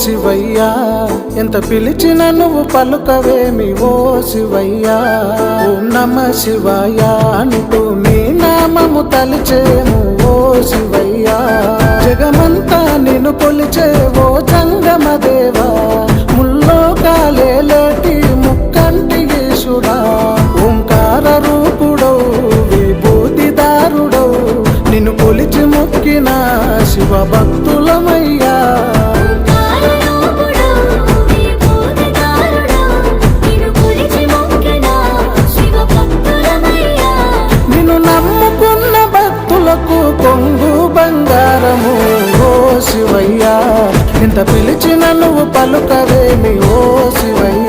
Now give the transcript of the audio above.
శివయ్యా ఎంత పిలిచిన నువ్వు పలుకవేమి ఓ శివయ్యా ఓం నమ శివయ అంటూ నీ నామము తలిచేము ఓ శివయ్యా జగమంతా నిన్ను కొలిచే ఓ జంగమ దేవా ముల్లోకాలేటి ముక్కంటి ఈశుడా ఓంకార రూపుడౌ విభూతిదారుడౌ నిన్ను కొలిచి మొక్కిన శివ భక్తులమయ్యా నమ్ముకున్న భక్తులకు కొంగు బంగారము. ఓ శివయ్యా ఇంత పిలిచిన నువ్వు పలుకవేమి ఓ శివయ్య.